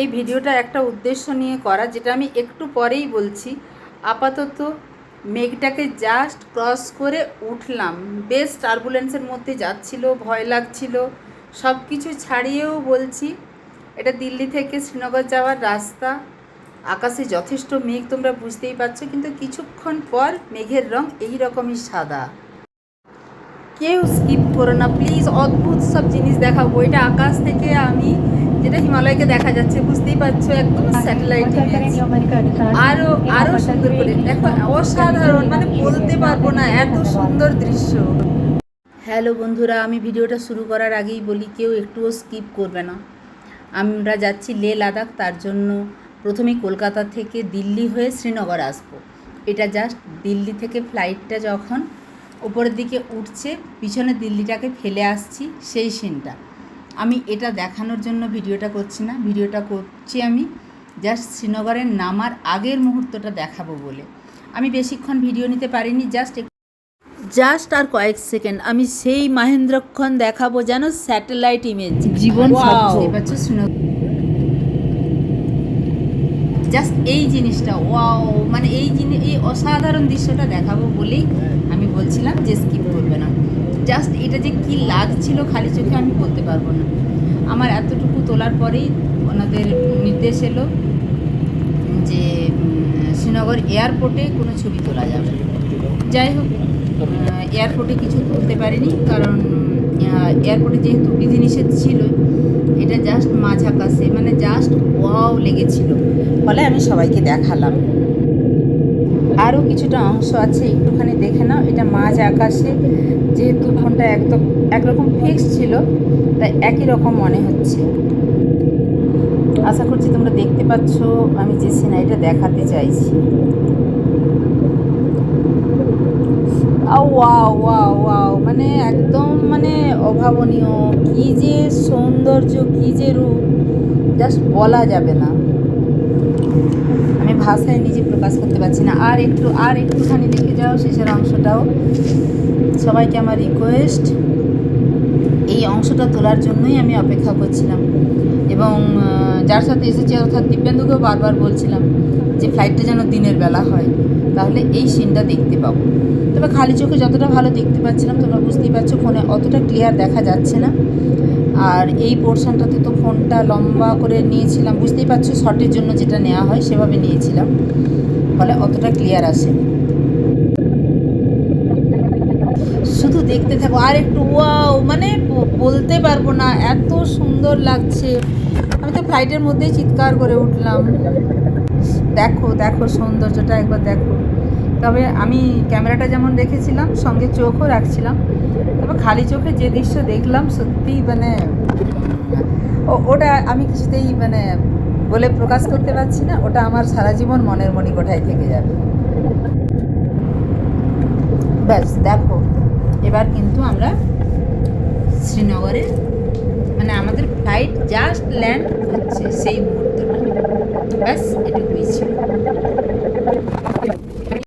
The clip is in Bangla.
এই ভিডিওটা একটা উদ্দেশ্য নিয়ে করা, যেটা আমি একটু পরেই বলছি। আপাতত মেঘটাকে জাস্ট ক্রস করে উঠলাম। বেশ টার্বুলেন্সের মধ্যে যাচ্ছিল, ভয় লাগছিল। সব কিছু ছাড়িয়েও বলছি, এটা দিল্লি থেকে শ্রীনগর যাওয়ার রাস্তা। আকাশে যথেষ্ট মেঘ, তোমরা বুঝতেই পারছ, কিন্তু কিছুক্ষণ পর মেঘের রং এই রকমই সাদা। কেউ স্কিপ করো না প্লিজ অদ্ভুত সব জিনিস দেখাবো। এটা আকাশ থেকে আমি যেটা হিমালয়কে দেখা যাচ্ছে বুঝতেই পারছ একদম স্যাটেলাইট ইমেজ আরও আরও সুন্দর করে দেখো অসাধারণ মানে বলতে পারব না এত সুন্দর দৃশ্য। হ্যালো বন্ধুরা আমি ভিডিওটা শুরু করার আগেই বলি কেউ একটুও স্কিপ করবে না। আমরা যাচ্ছি লে লাদাখ তার জন্য প্রথমে কলকাতা থেকে দিল্লি হয়ে শ্রীনগর আসব। এটা জাস্ট দিল্লি থেকে ফ্লাইটটা যখন উপরের দিকে উঠছে পিছনে দিল্লিটাকে ফেলে আসছি সেই সিনটা। আমি এটা দেখানোর জন্য ভিডিওটা করছি না ভিডিওটা করছি আমি জাস্ট শ্রীনগরের নামার আগের মুহূর্তটা দেখাবো বলে। আমি বেশিক্ষণ ভিডিও নিতে পারিনি জাস্ট জাস্ট আর কয়েক সেকেন্ড আমি সেই মাহেন্দ্রক্ষণ দেখাবো যেন স্যাটেলাইট ইমেজ। জীবন পাচ্ছ শ্রীনগর জাস্ট এই জিনিসটা ওয়াও মানে এই জিনিস এই অসাধারণ দৃশ্যটা দেখাবো বলেই আমি বলছিলাম যে স্কিপ করবে না। জাস্ট এটা যে কি লাগছিল খালি চোখে আমি বলতে পারব না। আমার এতটুকু তোলার পরেই ওনাদের নির্দেশ এলো যে শ্রীনগর এয়ারপোর্টে কোনো ছবি তোলা যাবে। যাই হোক এয়ারপোর্টে কিছু তুলতে পারিনি কারণ এয়ারপোর্টে যেহেতু বিধিনিষেধ ছিল, এটা জাস্ট মাঝ আকাশে মানে জাস্ট ওয়াও লেগেছিল। ফলে আমি সবাইকে দেখালাম। আরও কিছুটা অংশ আছে, একটুখানি দেখে নাও, এটা মাঝ আকাশে যেহেতু ফোনটা একদম, একরকম ফিক্স ছিল, তাই একই রকম মনে হচ্ছে। আশা করছি তোমরা দেখতে পাচ্ছ, আমি যে সিনারিটা দেখাতে চাইছি। ওয়াও ওয়াও ওয়াও মানে একদম মানে অভাবনীয়। কী যে সৌন্দর্য, কী যে রূপ জাস্ট বলা যাবে না। আমি ভাষায় নিজে প্রকাশ করতে পারছি না। আর একটু, আর একটুখানি দেখে যাও শেষের অংশটাও। সবাইকে আমার রিকোয়েস্ট এই অংশটা তোলার জন্যই আমি অপেক্ষা করছিলাম। এবং যার সাথে এসেছি অর্থাৎ দিব্যেন্দুকেও বারবার বলছিলাম। যে ফ্লাইটটা যেন দিনের বেলা হয়, তাহলে এই সিনটা দেখতে পাবো। তবে খালি চোখে যতটা ভালো দেখতে পাচ্ছিলাম, তোমরা বুঝতেই পারছ ফোনে অতটা ক্লিয়ার দেখা যাচ্ছে না। আর এই পোর্শনটাতে তো ফোনটা লম্বা করে নিয়েছিলাম, বুঝতেই পারছ শর্টের জন্য যেটা নেওয়া হয় সেভাবে নিয়েছিলাম, ফলে অতটা ক্লিয়ার আসে শুধু দেখতে থাকো, আর একটু ওয়াও মানে বলতে পারব না, এত সুন্দর লাগছে। আমি তো ফ্লাইটের মধ্যেই চিৎকার করে উঠলাম। দেখো দেখো সৌন্দর্যটা একবার দেখো। তবে আমি ক্যামেরাটা যেমন রেখেছিলাম সঙ্গে চোখও রাখছিলাম। তবে খালি চোখে যে দৃশ্য দেখলাম, সত্যিই মানে ওটা আমি কিছুতেই মানে বলে প্রকাশ করতে পারছি না, ওটা আমার সারা জীবন মনের মণিকোঠায় থেকে যাবে। ব্যাস, দেখো। এবার কিন্তু আমরা শ্রীনগরে মানে আমাদের ফ্লাইট জাস্ট ল্যান্ড হচ্ছে, সেই মুহূর্তটা ব্যাস এটুকুই ছিল